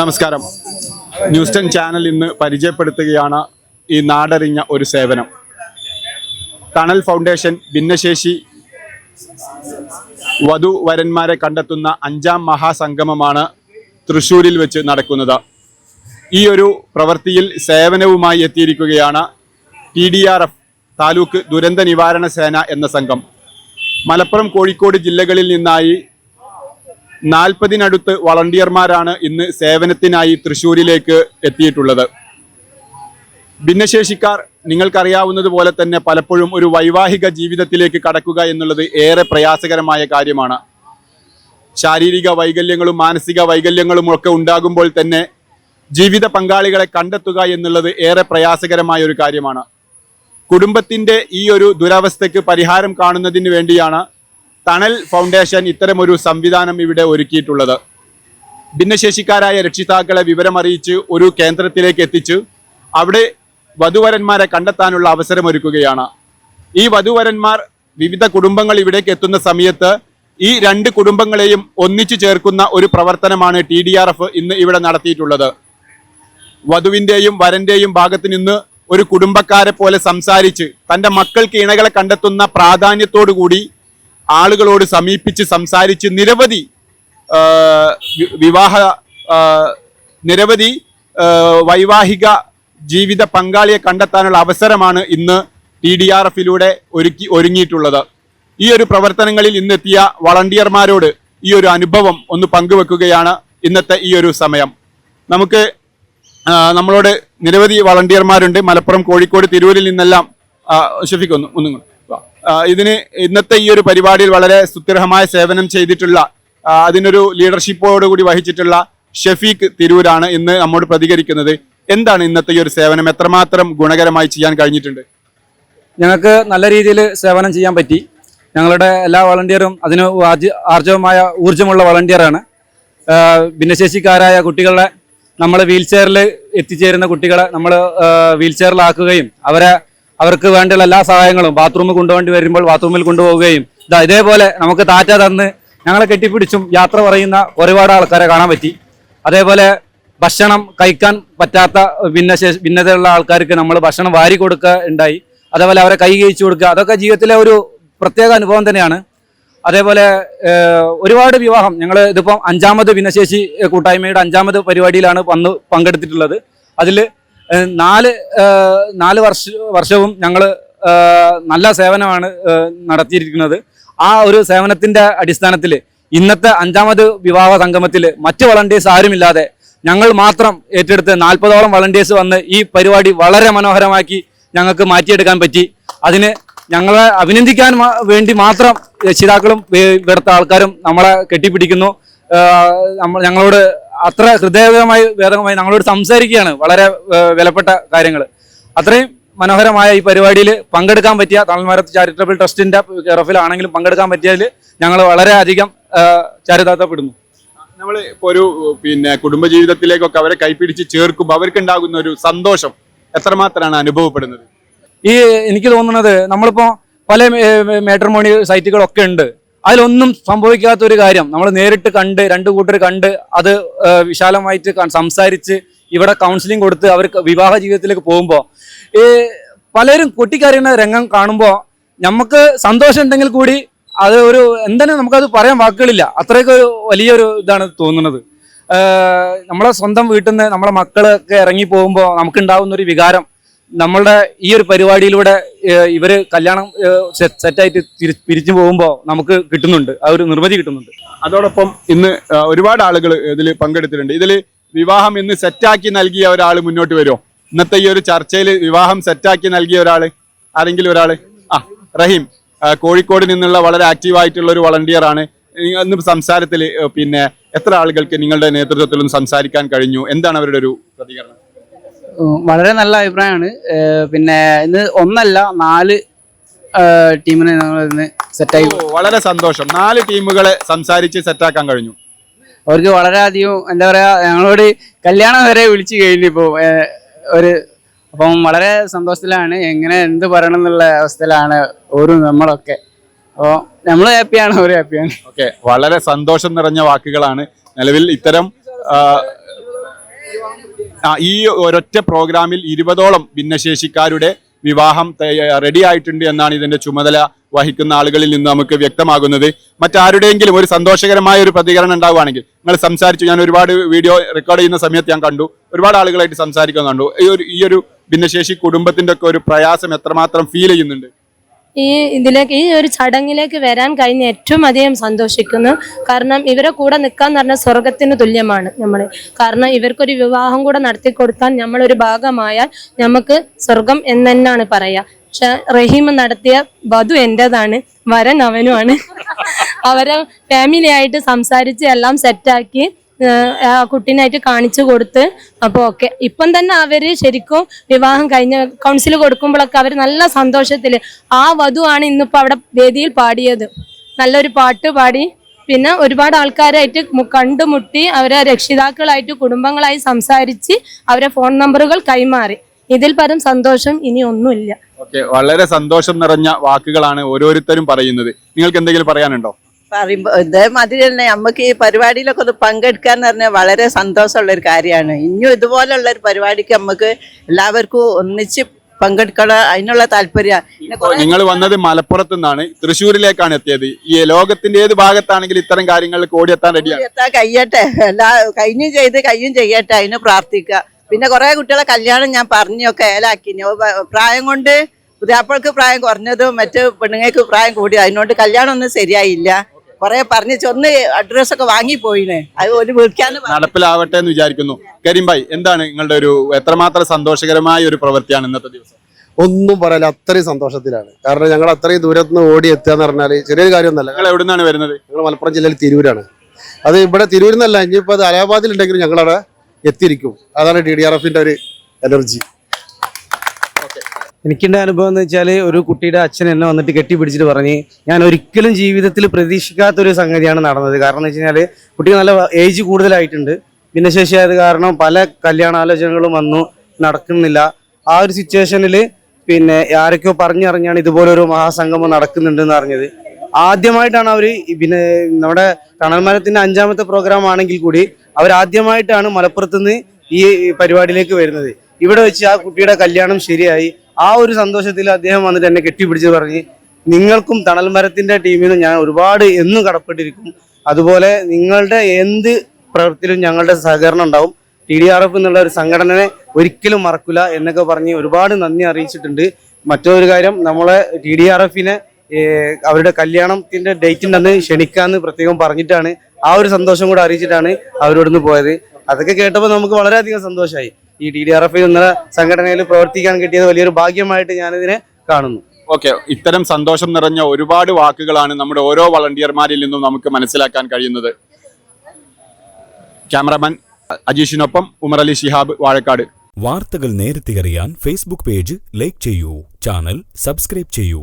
നമസ്കാരം. News ten channel ഇന്ന് പരിചയപ്പെടുത്തുകയാണ് ഈ നാടറിഞ്ഞ ഒരു സേവനം. ടണൽ ഫൗണ്ടേഷൻ ഭിന്നശേഷി വധുവരന്മാരെ കണ്ടെത്തുന്ന അഞ്ചാം മഹാസംഗമമാണ് തൃശ്ശൂരിൽ വെച്ച് നടക്കുന്നത്. ഈ ഒരു പ്രവൃത്തിയിൽ സേവനവുമായി എത്തിയിരിക്കുകയാണ് T D R F taluk ദുരന്ത നിവാരണ സേന എന്ന സംഘം. മലപ്പുറം കോഴിക്കോട് ജില്ലകളിൽ നിന്നായി നാൽപ്പതിനടുത്ത് വളണ്ടിയർമാരാണ് ഇന്ന് സേവനത്തിനായി തൃശ്ശൂരിലേക്ക് എത്തിയിട്ടുള്ളത്. ഭിന്നശേഷിക്കാർ നിങ്ങൾക്കറിയാവുന്നത് പോലെ തന്നെ പലപ്പോഴും ഒരു വൈവാഹിക ജീവിതത്തിലേക്ക് കടക്കുക എന്നുള്ളത് ഏറെ പ്രയാസകരമായ കാര്യമാണ്. ശാരീരിക വൈകല്യങ്ങളും മാനസിക വൈകല്യങ്ങളും ഒക്കെ ഉണ്ടാകുമ്പോൾ തന്നെ ജീവിത പങ്കാളികളെ കണ്ടെത്തുക എന്നുള്ളത് ഏറെ പ്രയാസകരമായ ഒരു കാര്യമാണ്. കുടുംബത്തിന്റെ ഈ ഒരു ദുരവസ്ഥയ്ക്ക് പരിഹാരം കാണുന്നതിന് വേണ്ടിയാണ് തണൽ ഫൗണ്ടേഷൻ ഇത്തരമൊരു സംവിധാനം ഇവിടെ ഒരുക്കിയിട്ടുള്ളത്. ഭിന്നശേഷിക്കാരായ രക്ഷിതാക്കളെ വിവരമറിയിച്ച് ഒരു കേന്ദ്രത്തിലേക്ക് എത്തിച്ച് അവിടെ വധുവരന്മാരെ കണ്ടെത്താനുള്ള അവസരമൊരുക്കുകയാണ്. ഈ വധുവരന്മാർ വിവിധ കുടുംബങ്ങൾ ഇവിടേക്ക് എത്തുന്ന സമയത്ത് ഈ രണ്ട് കുടുംബങ്ങളെയും ഒന്നിച്ചു ചേർക്കുന്ന ഒരു പ്രവർത്തനമാണ് ടി ഡി ആർ എഫ് ഇന്ന് ഇവിടെ നടത്തിയിട്ടുള്ളത്. വധുവിന്റെയും വരന്റെയും ഭാഗത്ത് നിന്ന് ഒരു കുടുംബക്കാരെ പോലെ സംസാരിച്ച് തന്റെ മക്കൾക്ക് ഇണകളെ കണ്ടെത്തുന്ന പ്രാധാന്യത്തോടു കൂടി ആളുകളോട് സമീപിച്ച് സംസാരിച്ച് നിരവധി വിവാഹ നിരവധി വൈവാഹിക ജീവിത പങ്കാളിയെ കണ്ടെത്താനുള്ള അവസരമാണ് ഇന്ന് ടി ഡി ആർ എഫിലൂടെ ഒരുക്കി ഒരുങ്ങിയിട്ടുള്ളത്. ഈ ഒരു പ്രവർത്തനങ്ങളിൽ ഇന്നെത്തിയ വളണ്ടിയർമാരോട് ഈ ഒരു അനുഭവം ഒന്ന് പങ്കുവെക്കുകയാണ് ഇന്നത്തെ ഈ ഒരു സമയം. നമുക്ക് നമ്മളോട് നിരവധി വളണ്ടിയർമാരുണ്ട്. മലപ്പുറം കോഴിക്കോട് തിരൂരിൽ നിന്നെല്ലാം ആ, ഒന്ന് ഒന്നും ഇതിന് ഇന്നത്തെ ഈ ഒരു പരിപാടിയിൽ വളരെ സുത്യർഹമായ സേവനം ചെയ്തിട്ടുള്ള അതിനൊരു ലീഡർഷിപ്പോട് കൂടി വഹിച്ചിട്ടുള്ള ഷഫീഖ് തിരൂരാണ് ഇന്ന് നമ്മോട് പ്രതികരിക്കുന്നത്. എന്താണ് ഇന്നത്തെ ഈ ഒരു സേവനം? എത്രമാത്രം ഗുണകരമായി ചെയ്യാൻ കഴിഞ്ഞിട്ടുണ്ട്? ഞങ്ങൾക്ക് നല്ല രീതിയിൽ സേവനം ചെയ്യാൻ പറ്റി. ഞങ്ങളുടെ എല്ലാ വളണ്ടിയറും അതിന് ആർജ- ആർജവമായ ഊർജമുള്ള വളണ്ടിയറാണ്. ഭിന്നശേഷിക്കാരായ കുട്ടികളെ നമ്മൾ വീൽ ചെയറിൽ എത്തിച്ചേരുന്ന കുട്ടികളെ നമ്മൾ വീൽ ചെയറിലാക്കുകയും അവരെ അവർക്ക് വേണ്ടിയുള്ള എല്ലാ സഹായങ്ങളും ബാത്റൂമിൽ കൊണ്ടുവേണ്ടി വരുമ്പോൾ ബാത്റൂമിൽ കൊണ്ടുപോവുകയും ഇതാ ഇതേപോലെ നമുക്ക് താറ്റ തന്ന് ഞങ്ങളെ കെട്ടിപ്പിടിച്ചും യാത്ര പറയുന്ന ഒരുപാട് ആൾക്കാരെ കാണാൻ പറ്റി. അതേപോലെ ഭക്ഷണം കഴിക്കാൻ പറ്റാത്ത ഭിന്നശേഷി ഭിന്നതയുള്ള ആൾക്കാർക്ക് നമ്മൾ ഭക്ഷണം വാരി കൊടുക്കുക ഉണ്ടായി. അതേപോലെ അവരെ കൈ കഴിച്ചു കൊടുക്കുക അതൊക്കെ ജീവിതത്തിലെ ഒരു പ്രത്യേക അനുഭവം തന്നെയാണ്. അതേപോലെ ഒരുപാട് വിവാഹം. ഞങ്ങൾ ഇതിപ്പം അഞ്ചാമത് ഭിന്നശേഷി കൂട്ടായ്മയുടെ അഞ്ചാമത് പരിപാടിയിലാണ് വന്ന് പങ്കെടുത്തിട്ടുള്ളത്. അതിൽ നാല് നാല് വർഷ വർഷവും ഞങ്ങൾ നല്ല സേവനമാണ് നടത്തിയിരിക്കുന്നത്. ആ ഒരു സേവനത്തിന്റെ അടിസ്ഥാനത്തിൽ ഇന്നത്തെ അഞ്ചാമത് വിവാഹ സംഗമത്തിൽ മറ്റ് വളണ്ടിയേഴ്സ് ആരുമില്ലാതെ ഞങ്ങൾ മാത്രം ഏറ്റെടുത്ത് നാൽപ്പതോളം വളണ്ടിയേഴ്സ് വന്ന് ഈ പരിപാടി വളരെ മനോഹരമാക്കി ഞങ്ങൾക്ക് മാറ്റിയെടുക്കാൻ പറ്റി. അതിന് ഞങ്ങളെ അഭിനന്ദിക്കാൻ വേണ്ടി മാത്രം രക്ഷിതാക്കളും ഇവിടുത്തെ ആൾക്കാരും നമ്മളെ കെട്ടിപ്പിടിക്കുന്നു. ഞങ്ങളോട് അത്ര ഹൃദയപരമായി വേദകമായി ഞങ്ങളോട് സംസാരിക്കുകയാണ് വളരെ വിലപ്പെട്ട കാര്യങ്ങൾ അത്രയും മനോഹരമായ ഈ പരിപാടിയിൽ പങ്കെടുക്കാൻ പറ്റിയ തമിഴ്മാരത്ത് ചാരിറ്റബിൾ ട്രസ്റ്റിന്റെ കെറഫിലാണെങ്കിലും പങ്കെടുക്കാൻ പറ്റിയതിൽ ഞങ്ങൾ വളരെയധികം അധികം ചാരിതാർത്ഥപ്പെടുന്നു. നമ്മൾ ഇപ്പോൾ ഒരു പിന്നെ കുടുംബജീവിതത്തിലേക്കൊക്കെ അവരെ കൈപ്പിടിച്ച് ചേർക്കുമ്പോൾ അവർക്ക് ഉണ്ടാകുന്ന ഒരു സന്തോഷം എത്രമാത്രമാണ് അനുഭവപ്പെടുന്നത്? ഈ എനിക്ക് തോന്നുന്നത് നമ്മളിപ്പോൾ പല മേട്രമോണി സൈറ്റുകളൊക്കെ ഉണ്ട്. അതിലൊന്നും സംഭവിക്കാത്ത ഒരു കാര്യം. നമ്മൾ നേരിട്ട് കണ്ട് രണ്ടു കൂട്ടർ കണ്ട് അത് വിശാലമായിട്ട് സംസാരിച്ച് ഇവിടെ കൗൺസിലിംഗ് കൊടുത്ത് അവർക്ക് വിവാഹ ജീവിതത്തിലേക്ക് പോകുമ്പോൾ ഈ പലരും കൊട്ടിക്കരയുന്ന രംഗം കാണുമ്പോൾ നമുക്ക് സന്തോഷം ഉണ്ടെങ്കിൽ കൂടി അത് ഒരു എന്താണ് നമുക്കത് പറയാൻ വാക്കുകളില്ല. അത്രയൊക്കെ വലിയൊരു ഇതാണ് തോന്നുന്നത്. നമ്മളെ സ്വന്തം വീട്ടിൽ നിന്ന് നമ്മളെ മക്കളൊക്കെ ഇറങ്ങി പോകുമ്പോൾ നമുക്കുണ്ടാകുന്ന ഒരു വികാരം നമ്മളുടെ ഈ ഒരു പരിപാടിയിലൂടെ ഇവർ കല്യാണം സെറ്റായിട്ട് പിരിച്ചു പോകുമ്പോൾ നമുക്ക് കിട്ടുന്നുണ്ട്. ആ ഒരു നിർമ്മിതി കിട്ടുന്നുണ്ട്. അതോടൊപ്പം ഇന്ന് ഒരുപാട് ആളുകൾ ഇതിൽ പങ്കെടുത്തിട്ടുണ്ട്. ഇതിൽ വിവാഹം ഇന്ന് സെറ്റാക്കി നൽകിയ ഒരാൾ മുന്നോട്ട് വരുമോ ഇന്നത്തെ ഈ ഒരു ചർച്ചയിൽ വിവാഹം സെറ്റാക്കി നൽകിയ ഒരാൾ ആരെങ്കിലും ഒരാൾ ആ റഹീം കോഴിക്കോട് നിന്നുള്ള വളരെ ആക്റ്റീവായിട്ടുള്ള ഒരു വളണ്ടിയർ ആണ്. ഇന്ന് സംസാരത്തിൽ പിന്നെ എത്ര ആളുകൾക്ക് നിങ്ങളുടെ നേതൃത്വത്തിലും സംസാരിക്കാൻ കഴിഞ്ഞു? എന്താണ് അവരുടെ ഒരു പ്രതികരണം? വളരെ നല്ല അഭിപ്രായമാണ്. പിന്നെ ഇന്ന് ഒന്നല്ല നാല് ടീമിനെ ഞങ്ങൾ ഇന്ന് സെറ്റായി വളരെ സന്തോഷം. നാല് ടീമുകളെ സംസാരിച്ച് സെറ്റാക്കാൻ കഴിഞ്ഞു. അവർക്ക് വളരെയധികം എന്താ പറയാ ഞങ്ങളോട് കല്യാണം വരെ വിളിച്ചു കഴിഞ്ഞു ഇപ്പോൾ ഒരു അപ്പം വളരെ സന്തോഷത്തിലാണ്. എങ്ങനെ എന്ത് പറയണം എന്നുള്ള അവസ്ഥയിലാണ് ഓരോ നമ്മളൊക്കെ. അപ്പോൾ നമ്മൾ ഹാപ്പിയാണ് ഓരോ ഹാപ്പിയാണ് ഓക്കെ വളരെ സന്തോഷം നിറഞ്ഞ വാക്കുകളാണ് നിലവിൽ ഇത്തരം ഈ ഒരൊറ്റ പ്രോഗ്രാമിൽ ഇരുപതോളം ഭിന്നശേഷിക്കാരുടെ വിവാഹം റെഡി ആയിട്ടുണ്ട് എന്നാണ് ഇതിന്റെ ചുമതല വഹിക്കുന്ന ആളുകളിൽ നിന്ന് നമുക്ക് വ്യക്തമാകുന്നത്. മറ്റാരുടെയെങ്കിലും ഒരു സന്തോഷകരമായ ഒരു പ്രതികരണം ഉണ്ടാവുകയാണെങ്കിൽ നിങ്ങൾ സംസാരിച്ചു ഞാൻ ഒരുപാട് വീഡിയോ റെക്കോർഡ് ചെയ്യുന്ന സമയത്ത് ഞാൻ കണ്ടു. ഒരുപാട് ആളുകളായിട്ട് സംസാരിക്കാൻ കണ്ടു. ഈ ഒരു ഈ ഒരു ഭിന്നശേഷി കുടുംബത്തിന്റെ ഒക്കെ ഒരു പ്രയാസം എത്രമാത്രം ഫീൽ ചെയ്യുന്നുണ്ട്? ഈ ഇതിലേക്ക് ഈ ഒരു ചടങ്ങിലേക്ക് വരാൻ കഴിഞ്ഞ ഏറ്റവും അധികം സന്തോഷിക്കുന്നു. കാരണം ഇവരെ കൂടെ നിൽക്കാന്ന് പറഞ്ഞാൽ സ്വർഗത്തിന് തുല്യമാണ് നമ്മൾ കാരണം ഇവർക്കൊരു വിവാഹം കൂടെ നടത്തി കൊടുത്താൽ നമ്മളൊരു ഭാഗമായാൽ നമുക്ക് സ്വർഗം എന്ന് തന്നെയാണ് പറയാ. പക്ഷെ റഹീം നടത്തിയ വധു എന്റെതാണ് വരൻ അവനുമാണ്. അവരെ ഫാമിലി ആയിട്ട് സംസാരിച്ച് എല്ലാം സെറ്റാക്കി ആ കുട്ടീനായിട്ട് കാണിച്ചു കൊടുത്ത് അപ്പോൾ ഓക്കെ. ഇപ്പം തന്നെ അവർ ശരിക്കും വിവാഹം കഴിഞ്ഞ കൗൺസിൽ കൊടുക്കുമ്പോഴൊക്കെ അവർ നല്ല സന്തോഷത്തിൽ ആ വധുവാണ് ഇന്നിപ്പോൾ അവിടെ വേദിയിൽ പാടിയത്. നല്ലൊരു പാട്ട് പാടി. പിന്നെ ഒരുപാട് ആൾക്കാരായിട്ട് കണ്ടുമുട്ടി അവരെ രക്ഷിതാക്കളായിട്ട് കുടുംബങ്ങളായി സംസാരിച്ച് അവരെ ഫോൺ നമ്പറുകൾ കൈമാറി. ഇതിൽ പരം സന്തോഷം ഇനി ഒന്നുമില്ല. ഓക്കെ. വളരെ സന്തോഷം നിറഞ്ഞ വാക്കുകളാണ് ഓരോരുത്തരും പറയുന്നത്. നിങ്ങൾക്ക് എന്തെങ്കിലും പറയാനുണ്ടോ? പറയുമ്പോ ഇതേമാതിരി തന്നെ നമുക്ക് ഈ പരിപാടിയിലൊക്കെ ഒന്ന് പങ്കെടുക്കുക എന്ന് പറഞ്ഞാൽ വളരെ സന്തോഷമുള്ള ഒരു കാര്യമാണ്. ഇനിയും ഇതുപോലുള്ള ഒരു പരിപാടിക്ക് നമുക്ക് എല്ലാവർക്കും ഒന്നിച്ച് പങ്കെടുക്കണം അതിനുള്ള താല്പര്യം. നിങ്ങൾ വന്നത് മലപ്പുറത്തു നിന്നാണ് തൃശ്ശൂരിലേക്കാണ് എത്തിയത്. ഈ ലോകത്തിന്റെ ഏത് ഭാഗത്താണെങ്കിലും ഇത്തരം കാര്യങ്ങളിൽ ഓടിയെത്താൻ റെഡിയാണ്. എത്താൻ കഴിയട്ടെ. എല്ലാ കൈയും ചെയ്ത് കയ്യും ചെയ്യട്ടെ അതിന് പ്രാർത്ഥിക്കുക. പിന്നെ കുറെ കുട്ടികളെ കല്യാണം ഞാൻ പറഞ്ഞൊക്കെ ഏലാക്കി പ്രായം കൊണ്ട് പുതിയാപ്പൾക്ക് പ്രായം കുറഞ്ഞതും മറ്റു പെണ്ണുങ്ങൾക്ക് പ്രായം കൂടി. അതിനോട് കല്യാണം ഒന്നും ശരിയായില്ല. കുറെ പറഞ്ഞു ഒന്ന് അഡ്രസ് ഒക്കെ വാങ്ങിപ്പോയിനെ അത് ഒരു പറഞ്ഞു. നടപ്പിലാവട്ടെ എന്ന് വിചാരിക്കുന്നു. കരീംഭായ് എന്താണ് നിങ്ങളുടെ ഒരു എത്രമാത്രം സന്തോഷകരമായ ഒരു പ്രവൃത്തിയാണ് ഇന്നത്തെ ദിവസം? ഒന്നും പറയാൻ അത്രയും സന്തോഷത്തിലാണ്. കാരണം ഞങ്ങൾ അത്രയും ദൂരത്ത് നിന്ന് ഓടി എത്തുക എന്ന് പറഞ്ഞാൽ ചെറിയൊരു കാര്യമൊന്നുമല്ല. ഞങ്ങൾ എവിടെ നിന്നാണ് വരുന്നത്? ഞങ്ങൾ മലപ്പുറം ജില്ലയിൽ തിരൂരാണ്. അത് ഇവിടെ തിരൂരിൽ നിന്നല്ല ഇനിയിപ്പോൾ അത് അലഹാബാദിൽ ഉണ്ടെങ്കിലും ഞങ്ങളവിടെ എത്തിയിരിക്കും. അതാണ് ഡി ഡി ആർ എഫിന്റെ ഒരു എനർജി. എനിക്കുണ്ടായ അനുഭവം എന്ന് വെച്ചാൽ ഒരു കുട്ടിയുടെ അച്ഛൻ എന്നെ വന്നിട്ട് കെട്ടിപ്പിടിച്ചിട്ട് പറഞ്ഞ് ഞാൻ ഒരിക്കലും ജീവിതത്തിൽ പ്രതീക്ഷിക്കാത്ത ഒരു സംഗതിയാണ് നടന്നത്. കാരണം എന്ന് വെച്ച് കഴിഞ്ഞാൽ നല്ല ഏജ് കൂടുതലായിട്ടുണ്ട്. ഭിന്നശേഷിയായത് കാരണം പല കല്യാണാലോചനകളും വന്നു നടക്കുന്നില്ല. ആ ഒരു സിറ്റുവേഷനിൽ പിന്നെ ആരൊക്കെയോ പറഞ്ഞറിഞ്ഞാണ് ഇതുപോലെ ഒരു മഹാസംഗമം നടക്കുന്നുണ്ടെന്ന് അറിഞ്ഞത്. ആദ്യമായിട്ടാണ് അവർ പിന്നെ നമ്മുടെ തണൽമരത്തിന്റെ അഞ്ചാമത്തെ പ്രോഗ്രാം ആണെങ്കിൽ കൂടി അവരാദ്യമായിട്ടാണ് മലപ്പുറത്തുനിന്ന് ഈ പരിപാടിയിലേക്ക് വരുന്നത്. ഇവിടെ വെച്ച് ആ കുട്ടിയുടെ കല്യാണം ശരിയായി. ആ ഒരു സന്തോഷത്തിൽ അദ്ദേഹം വന്നിട്ട് എന്നെ കെട്ടിപ്പിടിച്ച് പറഞ്ഞ് നിങ്ങൾക്കും തണൽ മരത്തിന്റെ ടീമിൽ നിന്ന് ഞാൻ ഒരുപാട് എന്നും കടപ്പെട്ടിരിക്കും. അതുപോലെ നിങ്ങളുടെ എന്ത് പ്രവൃത്തിയിലും ഞങ്ങളുടെ സഹകരണം ഉണ്ടാവും. ടി ഡി ആർ എഫ് എന്നുള്ള ഒരു സംഘടനയെ ഒരിക്കലും മറക്കില്ല എന്നൊക്കെ പറഞ്ഞ് ഒരുപാട് നന്ദി അറിയിച്ചിട്ടുണ്ട്. മറ്റൊരു കാര്യം നമ്മളെ ടി ഡി ആർ എഫിനെ അവരുടെ കല്യാണത്തിന്റെ ഡേറ്റ് അന്ന് ക്ഷണിക്കാന്ന് പ്രത്യേകം പറഞ്ഞിട്ടാണ് ആ ഒരു സന്തോഷം കൂടെ അറിയിച്ചിട്ടാണ് അവരോടൊന്ന് പോയത്. അതൊക്കെ കേട്ടപ്പോൾ നമുക്ക് വളരെയധികം സന്തോഷമായി ഈ ടി ഡി ആർ എഫ് എന്ന സംഘടനയിൽ പ്രവർത്തിക്കാൻ കിട്ടിയത് വലിയൊരു ഭാഗ്യമായിട്ട് ഞാനിതിനെ കാണുന്നു. ഓക്കെ ഇത്തരം സന്തോഷം നിറഞ്ഞ ഒരുപാട് വാക്കുകളാണ് നമ്മുടെ ഓരോ വളണ്ടിയർമാരിൽ നിന്നും നമുക്ക് മനസ്സിലാക്കാൻ കഴിയുന്നത്. ക്യാമറമാൻ അജീഷിനൊപ്പം ഉമർ ഷിഹാബ് വാഴക്കാട്. വാർത്തകൾ നേരത്തെ അറിയാൻ ഫേസ്ബുക്ക് പേജ് ലൈക്ക് ചെയ്യൂ ചാനൽ സബ്സ്ക്രൈബ് ചെയ്യൂ.